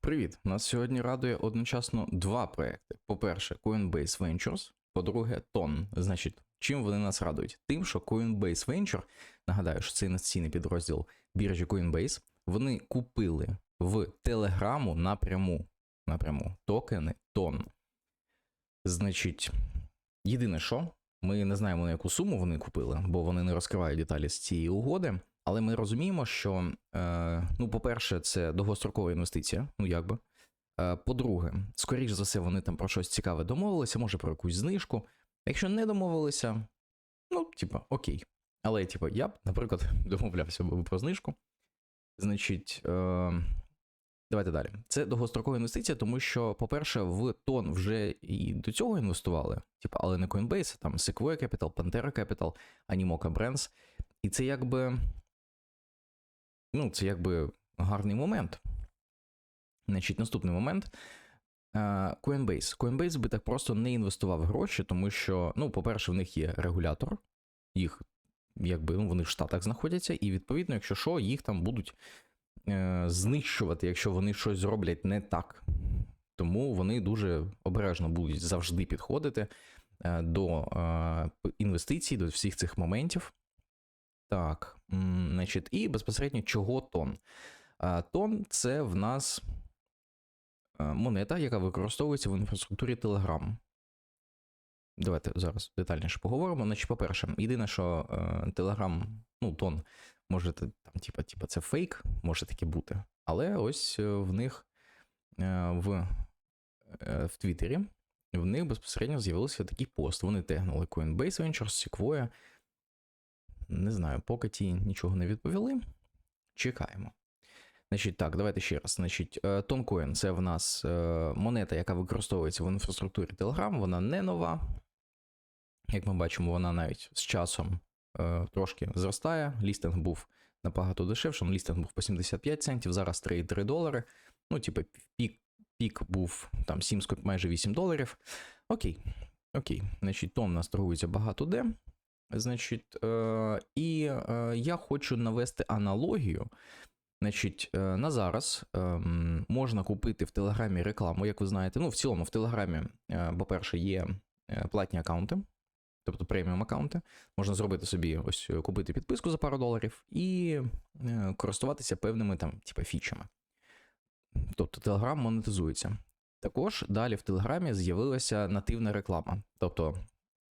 Привіт! Нас сьогодні радує одночасно два проекти. По-перше, Coinbase Ventures, по-друге, TON. Значить, чим вони нас радують? Тим, що Coinbase Venture, нагадаю, що це інвестиційний підрозділ біржі Coinbase, вони купили в Телеграму напряму, напряму токени TON. Значить, єдине що, ми не знаємо на яку суму вони купили, бо вони не розкривають деталі з цієї угоди. Але ми розуміємо, що, е, ну, по-перше, це довгострокова інвестиція, ну як би. Е, по-друге, скоріш за все, вони там про щось цікаве домовилися, може про якусь знижку. Якщо не домовилися, ну, типа, окей. Але, типа, я б, наприклад, домовлявся б про знижку. Значить, е, давайте далі. Це довгострокова інвестиція, тому що, по-перше, в тон вже і до цього інвестували, типа, але не Coinbase, там Sequoia Capital, Pantera Capital, Animoca Brands. І це якби. Ну, це якби гарний момент. Значить, наступний момент. Е, Coinbase. Coinbase би так просто не інвестував гроші, тому що, ну, по-перше, в них є регулятор, їх, якби, ну, вони в Штатах знаходяться, і відповідно, якщо що, їх там будуть е, знищувати, якщо вони щось зроблять не так. Тому вони дуже обережно будуть завжди підходити е, до е, інвестицій, до всіх цих моментів. Так, значить, і безпосередньо чого тон? Тон це в нас е, монета, яка використовується в інфраструктурі Telegram. Давайте зараз детальніше поговоримо. Значить, по-перше, єдине, що е, Telegram, ну, тон, може, там, типа, типа, це фейк, може таке бути. Але ось е, в них в, в Твіттері, в них безпосередньо з'явився такий пост. Вони тегнули Coinbase Ventures, Sequoia. Не знаю, поки ті нічого не відповіли. Чекаємо. Значить, так, давайте ще раз. Значить, е, Тонкоін це в нас е, монета, яка використовується в інфраструктурі Telegram. Вона не нова. Як ми бачимо, вона навіть з часом е, трошки зростає. Лістинг був набагато дешевшим. Лістинг був по 75 центів, зараз 3,3 долари. Ну, типу, пік, пік був там 7, майже 8 доларів. Окей. Окей. Значить, тон у нас торгується багато де. Значить, і е, я хочу навести аналогію. Значить, е, на зараз е, можна купити в Телеграмі рекламу, як ви знаєте. Ну, в цілому, в Телеграмі, е, по-перше, є е, платні аккаунти, тобто преміум аккаунти. Можна зробити собі ось купити підписку за пару доларів і користуватися певними там, типу, фічами. Тобто Телеграм монетизується. Також далі в Телеграмі з'явилася нативна реклама. Тобто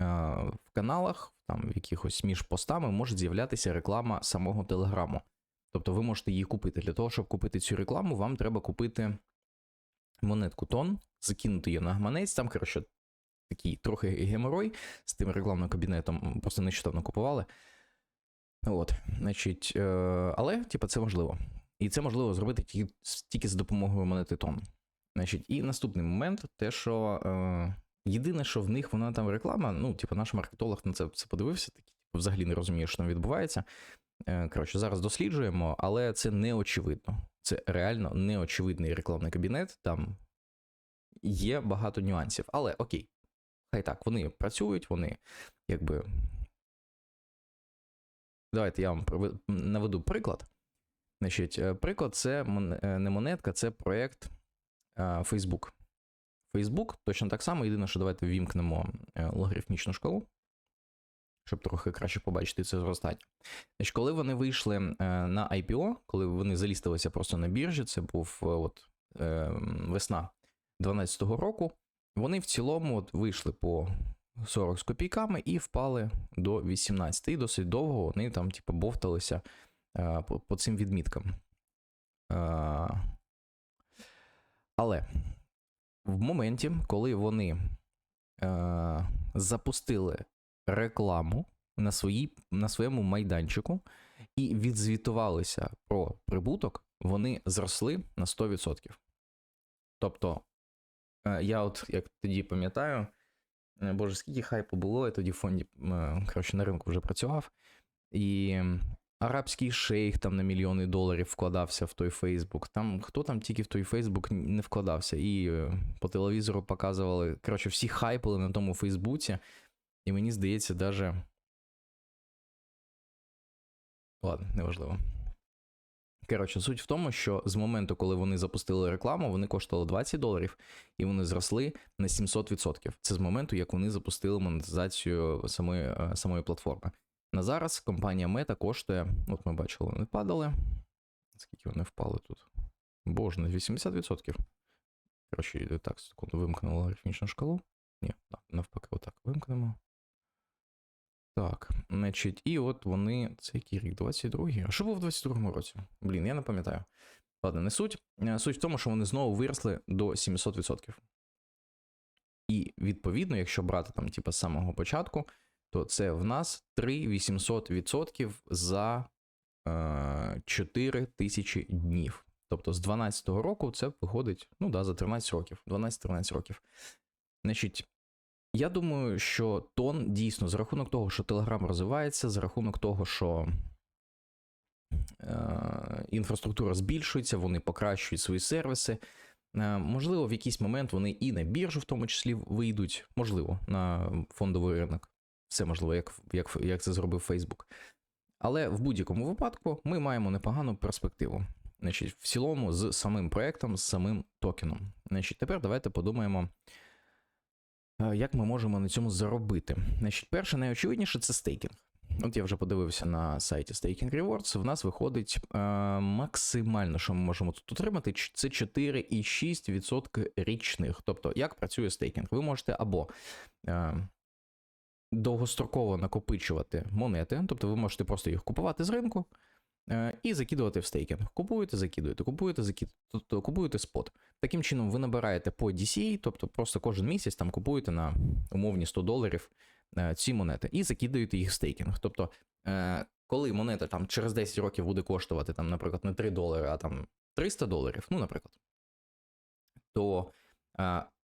в каналах, там в якихось між постами може з'являтися реклама самого Телеграму. Тобто ви можете її купити. Для того, щоб купити цю рекламу, вам треба купити монетку тон, закинути її на гаманець. Там, коротше, такий трохи геморой з тим рекламним кабінетом, просто нещодавно купували. От, значить, е, але, типу, це можливо. І це можливо зробити тільки, тільки з допомогою монети тон. Значить, і наступний момент, те, що е, єдине, що в них вона там реклама, ну, типу, наш маркетолог на це, це подивився, такий, типу, взагалі не розуміє, що там відбувається. Е, коротше, зараз досліджуємо, але це не очевидно. Це реально неочевидний рекламний кабінет. Там є багато нюансів. Але окей, хай так, вони працюють, вони якби. Давайте я вам наведу приклад. Значить, е, приклад це е, не монетка, це проєкт Facebook. Facebook точно так само, єдине, що давайте ввімкнемо логарифмічну шкалу щоб трохи краще побачити це зростання. Значить, коли вони вийшли е, на IPO, коли вони залістилися просто на біржі, це був е, от, е, весна 2012 року, вони в цілому от вийшли по 40 з копійками і впали до 18. І досить довго вони там, типу, бовталися е, по, цим відміткам. Е, але в моменті, коли вони е, запустили рекламу на своїй, на своєму майданчику і відзвітувалися про прибуток, вони зросли на 100%. Тобто, е, я от як тоді пам'ятаю, е, боже, скільки хайпу було, я тоді в фонді е, коротше, на ринку вже працював. І арабський шейх там на мільйони доларів вкладався в той Фейсбук. Там хто там тільки в той Фейсбук не вкладався. І по телевізору показували. Коротше, всі хайпили на тому Фейсбуці. І мені здається, даже. Ладно, неважливо. Коротше, суть в тому, що з моменту, коли вони запустили рекламу, вони коштували 20 доларів, і вони зросли на 700%. Це з моменту, як вони запустили монетизацію самої, е, самої платформи. На зараз компанія Meta коштує, от ми бачили, вони падали. Скільки вони впали тут? Боже, на 80%. Коротше, так, секунду, вимкнули арифмічну шкалу. Ні, навпаки, отак вимкнемо. Так, значить, і от вони. Це який рік? 22-й? А що було в 22-му році? Блін, я не пам'ятаю. Ладно, не суть. Е, Суть в тому, що вони знову виросли до 700%. І відповідно, якщо брати там, типу, з самого початку, то це в нас 3800% за е, 4 тисячі днів. Тобто з 12-го року це виходить, ну да, за 13 років, 12-13 років. Значить, я думаю, що тон дійсно за рахунок того, що Telegram розвивається, за рахунок того, що е, інфраструктура збільшується, вони покращують свої сервіси. Е, можливо, в якийсь момент вони і на біржу, в тому числі, вийдуть, можливо, на фондовий ринок. Все можливо, як, як, як це зробив Facebook. Але в будь-якому випадку ми маємо непогану перспективу. Значить, в цілому, з самим проектом, з самим токеном. Значить, тепер давайте подумаємо, е, як ми можемо на цьому заробити. Значить, перше, найочевидніше це стейкінг. От я вже подивився на сайті Staking Rewards, в нас виходить е, максимально, що ми можемо тут отримати, це 4,6% річних. Тобто, як працює стейкінг? Ви можете або е, довгостроково накопичувати монети, тобто ви можете просто їх купувати з ринку е, і закидувати в стейкінг. Купуєте, закидуєте, купуєте, закидуєте, тобто купуєте спот. Таким чином ви набираєте по DCA, тобто просто кожен місяць там купуєте на умовні 100 доларів е, ці монети і закидаєте їх в стейкінг. Тобто, е, коли монета там через 10 років буде коштувати, там, наприклад, не 3 долари, а там 300 доларів, ну, наприклад, то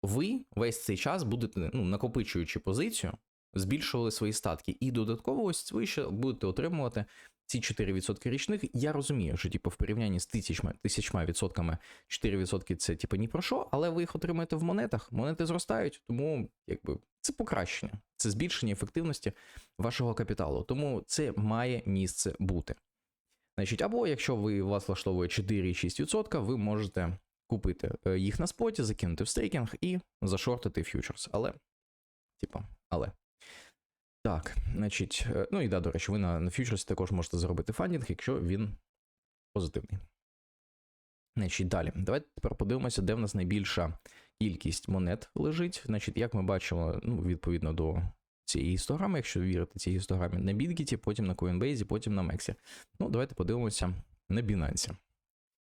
ви весь цей час будете, ну, накопичуючи позицію, збільшували свої статки. І додатково ось ви ще будете отримувати ці 4% річних. Я розумію, що типу, в порівнянні з тисячма, тисячма відсотками 4% це типу, ні про що, але ви їх отримаєте в монетах. Монети зростають, тому якби це покращення, це збільшення ефективності вашого капіталу. Тому це має місце бути. Значить, або якщо ви вас влаштовує 4,6%, ви можете купити е, їх на споті, закинути в стейкінг і зашортити фьючерс. Але, типа, але. Так, значить, е, ну і да, до речі, ви на, на фьючерсі також можете заробити фандінг, якщо він позитивний. Значить, далі. Давайте тепер подивимося, де в нас найбільша кількість монет лежить. Значить, як ми бачимо, ну, відповідно до цієї гістограми, якщо вірити цій гістограмі, на Bitget, потім на Coinbase, потім на Mexi. Ну, давайте подивимося на Binance.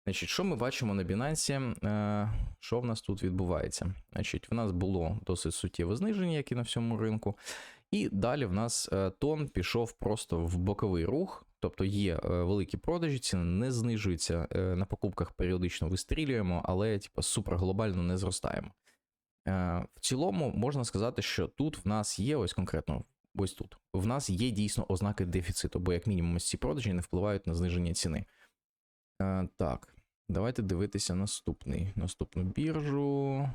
Значить, що ми бачимо на Binance? Е, Що в нас тут відбувається? Значить, в нас було досить суттєве зниження, як і на всьому ринку. І далі в нас е, тон пішов просто в боковий рух, тобто є е, великі продажі, ціни не знижуються е, на покупках періодично вистрілюємо, але типу, супер глобально не зростаємо. В цілому можна сказати, що тут в нас є ось конкретно. Ось тут в нас є дійсно ознаки дефіциту, бо як мінімум ці продажі не впливають на зниження ціни. Е, так, давайте дивитися наступний. Наступну біржу.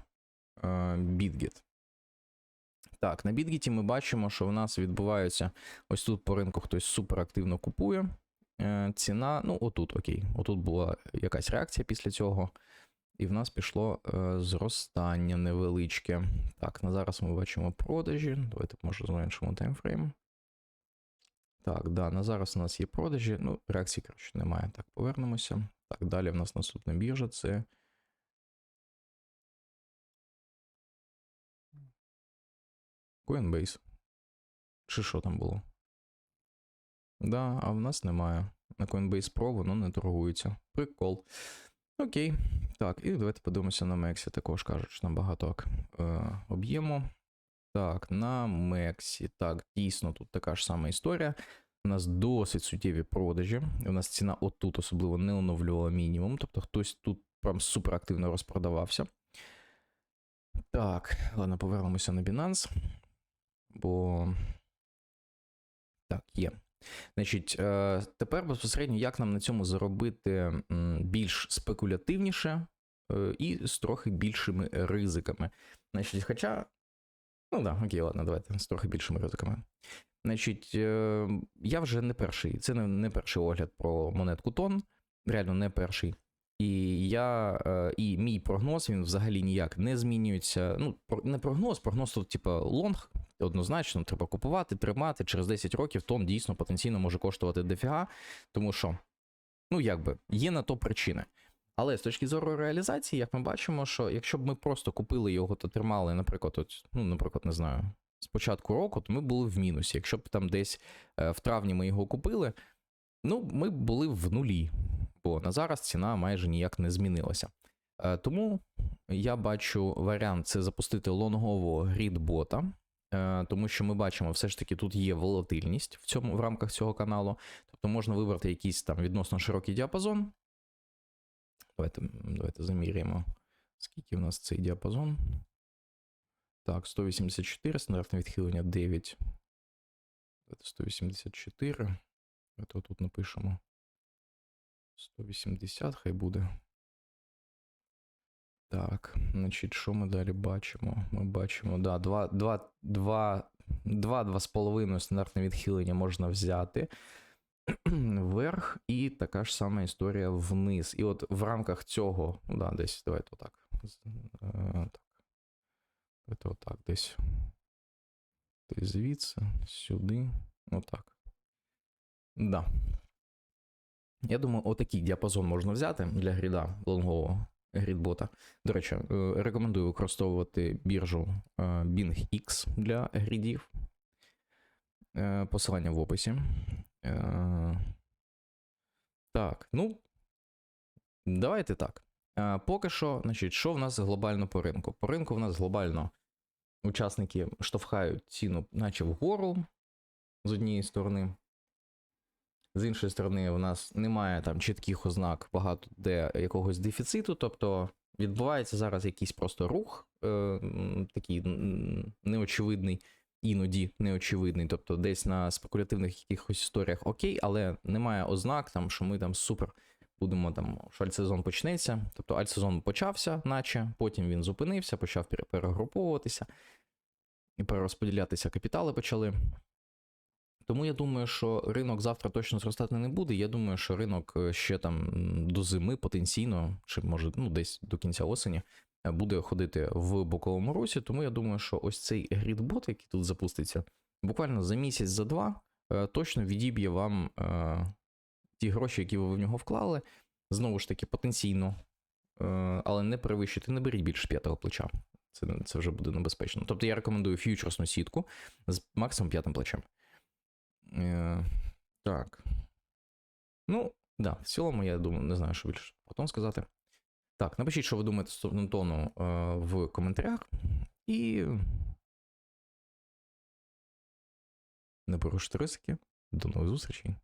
Е, BitGet. Так, на Bitget ми бачимо, що в нас відбувається ось тут по ринку хтось суперактивно купує. Е, ціна, ну, отут, окей, отут була якась реакція після цього. І в нас пішло е, зростання невеличке. Так, на зараз ми бачимо продажі. Давайте, може, зменшимо таймфрейм. Так, да, на зараз у нас є продажі. Ну, реакції, коротше, немає. Так, повернемося. Так, далі в нас наступна біржа це. Coinbase. Чи що там було? Да, а в нас немає. На Coinbase Pro воно не торгується. Прикол. Окей. Так, і давайте подивимося на Мексі. Також кажуть, що там багато е, об'єму. Так, на Мексі. Так, дійсно, тут така ж сама історія. У нас досить суттєві продажі. У нас ціна отут особливо не оновлювала мінімум. Тобто хтось тут прям супер активно розпродавався. Так, ладно, повернемося на Binance. Бо. Так, є. Значить, е, тепер безпосередньо, як нам на цьому заробити більш спекулятивніше е, і з трохи більшими ризиками. Значить, хоча. Ну да, окей, ладно, давайте з трохи більшими ризиками. Значить, е, я вже не перший, це не, не перший огляд про монетку тон. реально не перший. І я, е, і мій прогноз він взагалі ніяк не змінюється. Ну, не прогноз, прогноз тут, типа, лонг, однозначно, треба купувати, тримати. Через 10 років тон дійсно потенційно може коштувати дофіга, тому що, ну якби, є на то причини. Але з точки зору реалізації, як ми бачимо, що якщо б ми просто купили його та тримали, наприклад, от, ну, наприклад, не знаю, з початку року, то ми були в мінусі. Якщо б там десь е, в травні ми його купили, ну, ми були в нулі, бо на зараз ціна майже ніяк не змінилася. Е, Тому я бачу варіант це запустити лонгового грід-бота, е, тому що ми бачимо, все ж таки тут є волатильність в цьому в рамках цього каналу. Тобто можна вибрати якийсь там відносно широкий діапазон. Давайте, давайте заміряємо, скільки в нас цей діапазон. Так, 184, стандартне відхилення 9. 184. Давайте тут напишемо. 180, хай буде. Так, значить, що ми далі бачимо? Ми бачимо, да, 2, 2, 2, 2, 2,5 стандартне відхилення можна взяти вверх, і така ж сама історія вниз. І от в рамках цього, ну да, десь, давайте отак. Е, Так. Давайте отак, десь. Десь звідси, сюди. Отак. Да. Я думаю, отакий діапазон можна взяти для гріда лонгового грідбота. До речі, е, рекомендую використовувати біржу е, BingX для грідів. Е, Посилання в описі. Так, ну. Давайте так. Поки що, значить, що в нас глобально по ринку? По ринку в нас глобально учасники штовхають ціну, наче вгору з однієї сторони. З іншої сторони, у нас немає там чітких ознак багато де якогось дефіциту, тобто відбувається зараз якийсь просто рух, е, такий неочевидний, іноді неочевидний. Тобто десь на спекулятивних якихось історіях окей, але немає ознак, там, що ми там супер будемо там, що альтсезон почнеться. Тобто альтсезон почався, наче, потім він зупинився, почав перегруповуватися і перерозподілятися капітали почали. Тому я думаю, що ринок завтра точно зростати не буде. Я думаю, що ринок е, ще там до зими потенційно, чи може ну, десь до кінця осені, е, буде ходити в боковому русі. Тому я думаю, що ось цей грідбот, який тут запуститься, буквально за місяць, за два, е, точно відіб'є вам ті гроші, які ви в нього вклали. Знову ж таки, потенційно, але не перевищити, не беріть більше п'ятого плеча. Це, це вже буде небезпечно. Тобто я рекомендую фьючерсну сітку з максимум п'ятим плечем. Е, так. Ну, да, в цілому, я думаю, не знаю, що більше потім сказати. Так, напишіть, що ви думаєте стосовно тону в коментарях. І. Не порушуйте ризики. До нових зустрічей.